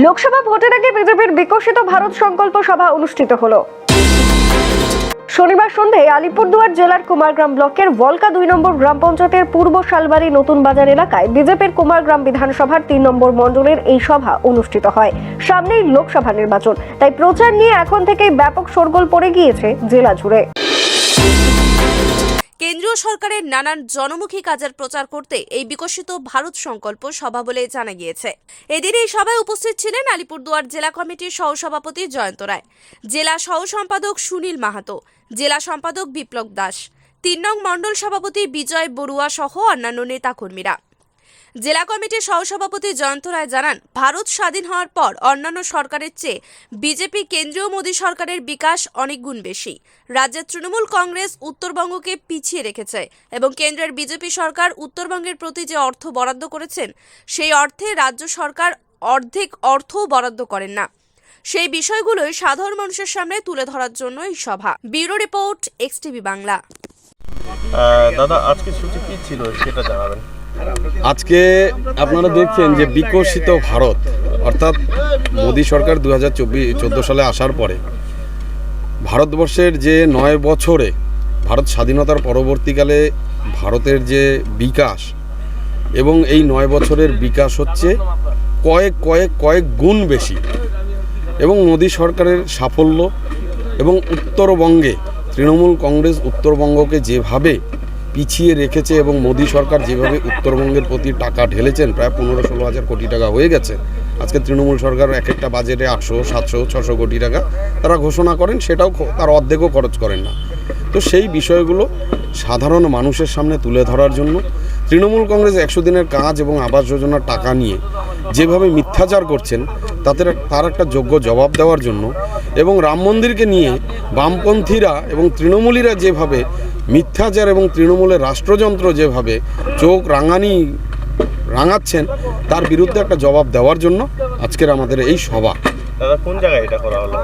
লোকসভা ভোটের আগে বিজেপির বিকশিত ভারত সংকল্প সভা অনুষ্ঠিত হলো। শনিবার সন্ধ্যায় আলিপুরদুয়ার জেলার কুমারগ্রাম ব্লকের ভলকা দুই নম্বর গ্রাম পঞ্চায়েতের পূর্ব শালবাড়ি নতুন বাজার এলাকায় বিজেপির কুমারগ্রাম বিধানসভার তিন নম্বর মণ্ডলের এই সভা অনুষ্ঠিত হয়। সামনেই লোকসভা নির্বাচন, তাই প্রচার নিয়ে এখন থেকেই ব্যাপক শোরগোল পড়ে গিয়েছে জেলা জুড়ে। কেন্দ্রীয় সরকারের নানান জনমুখী কাজের প্রচার করতে এই বিকশিত ভারত সংকল্প সভা বলে জানা গিয়েছে। এদিন এই সভায় উপস্থিত ছিলেন আলিপুরদুয়ার জেলা কমিটির সহসভাপতি জয়ন্ত রায়, জেলা সহ সম্পাদক সুনীল মাহাতো, জেলা সম্পাদক বিপ্লব দাস, তিন নং মণ্ডল সভাপতি বিজয় বড়ুয়া সহ অন্যান্য নেতাকর্মীরা। জেলা কমিটির সহসভাপতি জয়ন্ত রায় জানান, ভারত স্বাধীন হওয়ার পর অন্যান্য সরকারের চেয়ে বিজেপি, কেন্দ্রীয় মোদী সরকারের বিকাশ অনেক গুণ বেশি। রাজ্যের তৃণমূল কংগ্রেস উত্তরবঙ্গকে পিছিয়ে রেখেছে এবং কেন্দ্রের বিজেপি সরকার উত্তরবঙ্গের প্রতি যে অর্থ বরাদ্দ করেছেন, সেই অর্থে রাজ্য সরকার অর্ধেক অর্থও বরাদ্দ করেন না। সেই বিষয়গুলোই সাধারণ মানুষের সামনে তুলে ধরার জন্য এই সভা। Bureau report XTV Bangla. দাদা আজকে সূচি কি ছিল সেটা জানাবেন। আজকে আপনারা দেখছেন যে বিকশিত ভারত, অর্থাৎ মোদী সরকার দু হাজার চব্বিশ সালে আসার পরে ভারতবর্ষের যে নয় বছরে ভারত স্বাধীনতার পরবর্তীকালে ভারতের যে বিকাশ এবং এই নয় বছরের বিকাশ হচ্ছে কয়েক কয়েক কয়েক গুণ বেশি এবং মোদী সরকারের সাফল্য এবং উত্তরবঙ্গে, তৃণমূল কংগ্রেস উত্তরবঙ্গকে যেভাবে পিছিয়ে রেখেছে এবং মোদী সরকার যেভাবে উত্তরবঙ্গের প্রতি টাকা ঢেলেছেন, প্রায় পনেরো ষোলো হাজার কোটি টাকা হয়ে গেছে। আজকে তৃণমূল সরকার এক একটা বাজেটে আটশো, সাতশো, ছশো কোটি টাকা তারা ঘোষণা করেন, সেটাও তার অর্ধেকও খরচ করেন না। তো সেই বিষয়গুলো সাধারণ মানুষের সামনে তুলে ধরার জন্য তৃণমূল কংগ্রেস একশো দিনের কাজ এবং আবাস যোজনার টাকা নিয়ে যেভাবে মিথ্যাচার করছেন তাদের তার একটা যোগ্য জবাব দেওয়ার জন্য এবং রাম মন্দিরকে নিয়ে বামপন্থীরা এবং তৃণমূলীরা যেভাবে মিথ্যাচার এবং তৃণমূলের রাষ্ট্রযন্ত্র যেভাবে চোখ রাঙানি রাঙাচ্ছেন তার বিরুদ্ধে একটা জবাব দেওয়ার জন্য আজকের আমাদের এই সভা। কোন জায়গায় এটা করা হলো?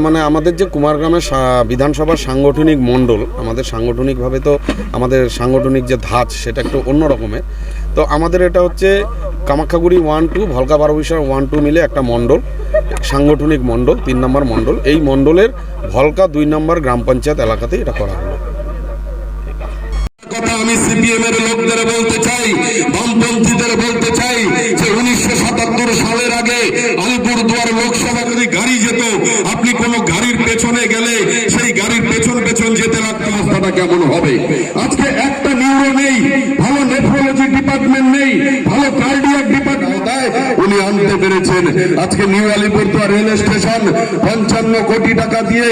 মানে আমাদের যে কুমারগ্রামের বিধানসভার সাংগঠনিক মণ্ডল আমাদের সাংগঠনিকভাবে তো আমাদের সাংগঠনিক যে ধাঁচ সেটা একটু অন্য রকমের। তো আমাদের এটা হচ্ছে কামাখ্যাগুড়ি ওয়ান টু ভলকা বারবিশার ওয়ান টু মিলে একটা মণ্ডল, সাংগঠনিক মণ্ডল, তিন নম্বর মণ্ডল। এই মণ্ডলের ভলকা দুই নম্বর গ্রাম পঞ্চায়েত এলাকাতে এটা করা হলো। কথা আমি সিপিএম লোকদের বলতে চাই, বামপন্থীদের বলতে চাই যে উনিশশো সাতাত্তর সালের আগে আলিপুরদুয়ার লোকসভা যদি গাড়ি যেত, আপনি কোন গাড়ির পেছনে গেলে কেমন হবে? আজকে একটা নিউরো নেই, ভালো নেফ্রোলজি ডিপার্টমেন্ট নেই, ভালো কার্ডিয়াক ডিপার্টমেন্ট উনি আনতে পেরেছেন। আজকে নিউ আলিপুরদুয়ার রেল স্টেশন, পঞ্চান্ন কোটি টাকা দিয়ে